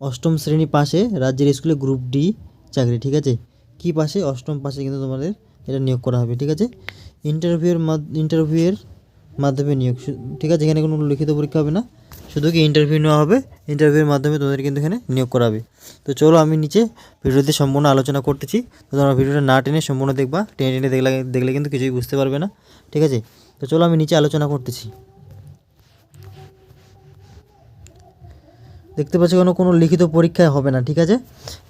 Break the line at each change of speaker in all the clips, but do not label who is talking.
অষ্টম শ্রেণি পাশে রাজ্যের স্কুলে গ্রুপ ডি চাকরি, ঠিক আছে? কী পাশে? অষ্টম পাশে কিন্তু তোমাদের এটা নিয়োগ করা হবে, ঠিক আছে? ইন্টারভিউয়ের ইন্টারভিউয়ের মাধ্যমে নিয়োগ ঠিক আছে? এখানে কোনো লিখিত পরীক্ষা হবে না। শুধু কি ইন্টারভিউ নেওয়া হবে ইন্টারভিউয়ের মাধ্যমে তোমাদের কিন্তু এখানে নিয়োগ করা হবে। তো চলো আমি নিচে ভিডিওতে সম্পূর্ণ আলোচনা করতেছি। তো তোমরা ভিডিওটা না টেনে সম্পূর্ণ দেখবা। টেনে টেনে দেখলে দেখলে কিন্তু কিছুই বুঝতে পারবে না, ঠিক আছে? তো চলো আমি নিচে আলোচনা করতেছি। দেখতে পাচ্ছ কোনো কোনো লিখিত পরীক্ষায় হবে না, ঠিক আছে?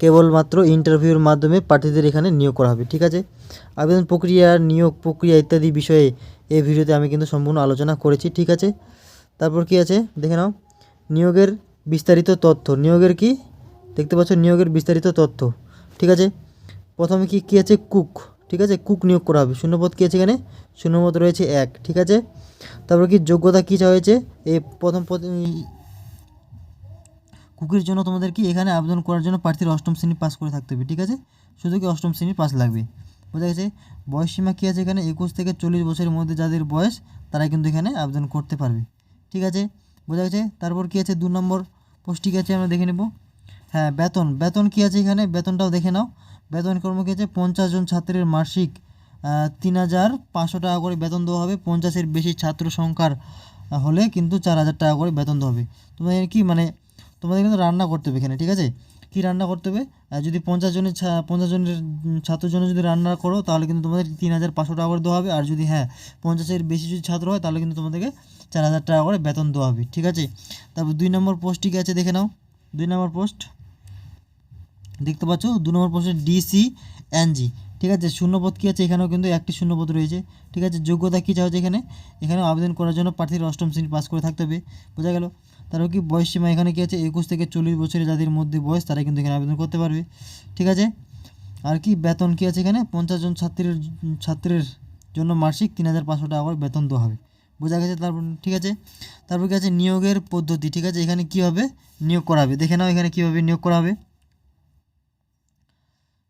কেবলমাত্র ইন্টারভিউর মাধ্যমে প্রার্থীদের এখানে নিয়োগ করা হবে, ঠিক আছে? আবেদন প্রক্রিয়া, নিয়োগ প্রক্রিয়া ইত্যাদি বিষয়ে এই ভিডিওতে আমি কিন্তু সম্পূর্ণ আলোচনা করেছি, ঠিক আছে? তারপর কি আছে? দেখে নাও। নিয়োগের বিস্তারিত তথ্য। নিয়োগের কি? দেখতে পাচ্ছ নিয়োগের বিস্তারিত তথ্য, ঠিক আছে? প্রথমে কি, কী আছে? কুক, ঠিক আছে? কুক নিয়োগ করা হবে। শূন্যপদ কী আছে এখানে? শূন্যপদ রয়েছে এক, ঠিক আছে? তারপর কি যোগ্যতা কী চাওয়া হয়েছে? এই প্রথম কুকির জন্য তোমাদের কি এখানে আবেদন করার জন্য প্রার্থীর অষ্টম শ্রেণি পাস করে থাকতে হবে, ঠিক আছে? শুধু কি অষ্টম শ্রেণি পাস লাগবে। বোঝা গেছে? বয়স সীমা কী আছে এখানে? একুশ থেকে চল্লিশ বছরের মধ্যে যাদের বয়স, তারা কিন্তু এখানে আবেদন করতে পারবে, ঠিক আছে? বোঝা গেছে? তারপর কী আছে? দু নম্বর পোস্ট কী আছে? আমরা দেখে নেব। হ্যাঁ বেতন। বেতন কী আছে এখানে? বেতনটাও দেখে নাও। বেতন কর্ম কী আছে? পঞ্চাশ জন ছাত্রের মাসিক তিন হাজার পাঁচশো টাকা করে বেতন দেওয়া হবে। পঞ্চাশের বেশি ছাত্র সংখ্যার হলে কিন্তু চার হাজার টাকা করে বেতন দেওয়া হবে। তোমাদের কি মানে তোমাদের কিন্তু রান্না করতে হবে এখানে, ঠিক আছে? কী রান্না করতে হবে? যদি পঞ্চাশ জনের পঞ্চাশ জনের ছাত্রের জন্য যদি রান্না করো, তাহলে কিন্তু তোমাদের তিন হাজার পাঁচশো টাকা করে দেওয়া হবে। আর যদি হ্যাঁ পঞ্চাশের বেশি যদি ছাত্র হয়, তাহলে কিন্তু তোমাদেরকে চার হাজার টাকা করে বেতন দেওয়া হবে, ঠিক আছে? তারপর দুই নম্বর পোস্ট কী আছে দেখে নাও। দুই নম্বর পোস্ট দেখতে পাচ্ছ? দু নম্বর পোস্টে ডিসি এনজি ঠিক আছে? শূন্যপদ কী আছে? এখানেও কিন্তু একটি শূন্যপদ রয়েছে, ঠিক আছে? যোগ্যতা কী চাওয়া হচ্ছে এখানে? এখানেও আবেদন করার জন্য প্রার্থীর অষ্টম শ্রেণি পাস করে থাকতে হবে, বোঝা গেল? তারপর কি বয়স সীমা এখানে কী আছে? একুশ থেকে চল্লিশ বছরের যাদের মধ্যে বয়স, তারা কিন্তু এখানে আবেদন করতে পারবে। ঠিক আছে? আর কি বেতন কী আছে এখানে? পঞ্চাশ জন ছাত্রের ছাত্রের জন্য মাসিক তিন হাজার পাঁচশো টাকা করে বেতন দেওয়া হবে। বোঝা গেছে? তারপর, ঠিক আছে? তারপর কি আছে? নিয়োগের পদ্ধতি, ঠিক আছে? এখানে কীভাবে নিয়োগ করা হবে? দেখে নাও এখানে কীভাবে নিয়োগ করা হবে।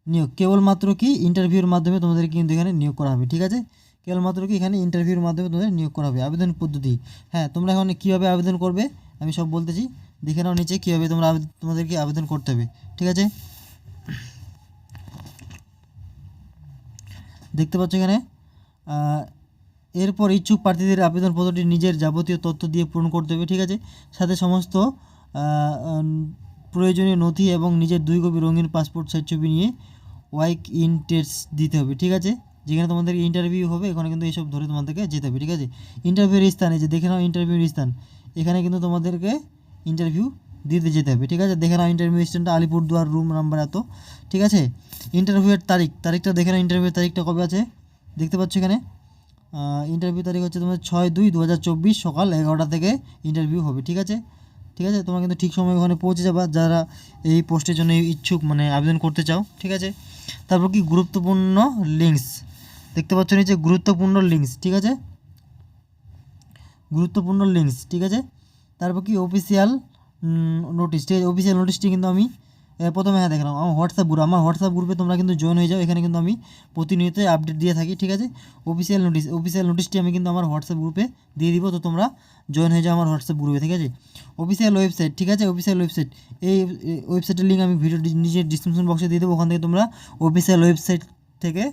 নিয়োগ, কেবলমাত্র কি ইন্টারভিউর মাধ্যমে তোমাদের কিন্তু এখানে নিয়োগ করা হবে, ঠিক আছে? কেবলমাত্র কি এখানে ইন্টারভিউর মাধ্যমে তোমাদের নিয়োগ করা হবে। আবেদন পদ্ধতি হ্যাঁ তোমরা এখানে কীভাবে আবেদন করবে? আমি সব বলতেছি। দেখে নাও নিচে কীভাবে তোমরা তোমাদেরকে আবেদন করতে হবে। ঠিক আছে? দেখতে পাচ্ছ এখানে? এরপর ইচ্ছুক প্রার্থীদের আবেদন পত্রটি নিজের যাবতীয় তথ্য দিয়ে পূরণ করতে হবে, ঠিক আছে? সাথে সমস্ত প্রয়োজনীয় নথি এবং নিজের দুই কপি রঙিন পাসপোর্ট সাইজ ছবি নিয়ে ওয়াইক ইন টেস্ট দিতে হবে, ঠিক আছে? যেখানে তোমাদের ইন্টারভিউ হবে, এখানে কিন্তু এইসব ধরে তোমাদেরকে যেতে হবে, ঠিক আছে? ইন্টারভিউর স্থান যে দেখে নাও ইন্টারভিউর স্থান। এখানে কিন্তু তোমাদেরকে ইন্টারভিউ দিতে যেতে হবে, ঠিক আছে? দেখে নাও ইন্টারভিউ স্থানটা আলিপুরদুয়ার রুম নাম্বার এত, ঠিক আছে? ইন্টারভিউয়ের তারিখ, তারিখটা দেখে নাও ইন্টারভিউয়ের তারিখটা কবে আছে, দেখতে পাচ্ছ এখানে? ইন্টারভিউ তারিখ হচ্ছে তোমাদের ছয় দুই দু সকাল এগারোটা থেকে ইন্টারভিউ হবে, ঠিক আছে? ঠিক আছে? তোমরা কিন্তু ঠিক সময় ওখানে পৌঁছে যাবা, যারা এই পোস্টের জন্য ইচ্ছুক মানে আবেদন করতে চাও, ঠিক আছে? তারপর কি গুরুত্বপূর্ণ লিঙ্কস দেখতে পাচ্ছ নিচে গুরুত্বপূর্ণ লিঙ্কস ঠিক আছে? গুরুত্বপূর্ণ লিঙ্কস ঠিক আছে? তারপর কি অফিসিয়াল নোটিশ ঠিক আছে? অফিসিয়াল নোটিশটি কিন্তু আমি প্রথমে হ্যাঁ দেখলাম আমার হোয়াটসঅ্যাপ গ্রুপ আমার হোয়াটসঅ্যাপ গ্রুপে তোমরা কিন্তু জয়েন হয়ে যাও। এখানে কিন্তু আমি প্রতিনিয়ত আপডেট দিয়ে থাকি, ঠিক আছে? অফিসিয়াল নোটিশ অফিসিয়াল নোটিশটি আমি কিন্তু আমার হোয়াটসঅ্যাপ গ্রুপে দিয়ে দিব, তো তোমরা জয়েন হয়ে যাও আমার হোয়াটসঅ্যাপ গ্রুপে ঠিক আছে? অফিসিয়াল ওয়েবসাইট ঠিক আছে? অফিসিয়াল ওয়েবসাইট এই ওয়েবসাইটের লিঙ্ক আমি ভিডিও নিজের ডিসক্রিপশন বক্সে দিয়ে দেবো। ওখান থেকে তোমরা অফিসিয়াল ওয়েবসাইট থেকে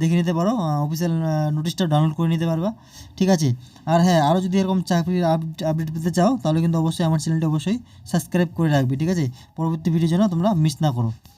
দেখে নিতে পারো অফিসিয়াল নোটিশটা ডাউনলোড করে নিতে পারবা। ঠিক আছে? আর হ্যাঁ আরও যদি এরকম চাকরির আপডেট পেতে চাও, তাহলে কিন্তু অবশ্যই আমার চ্যানেলটা অবশ্যই সাবস্ক্রাইব করে রাখবে, ঠিক আছে? পরবর্তী ভিডিও যেন তোমরা মিস না করো।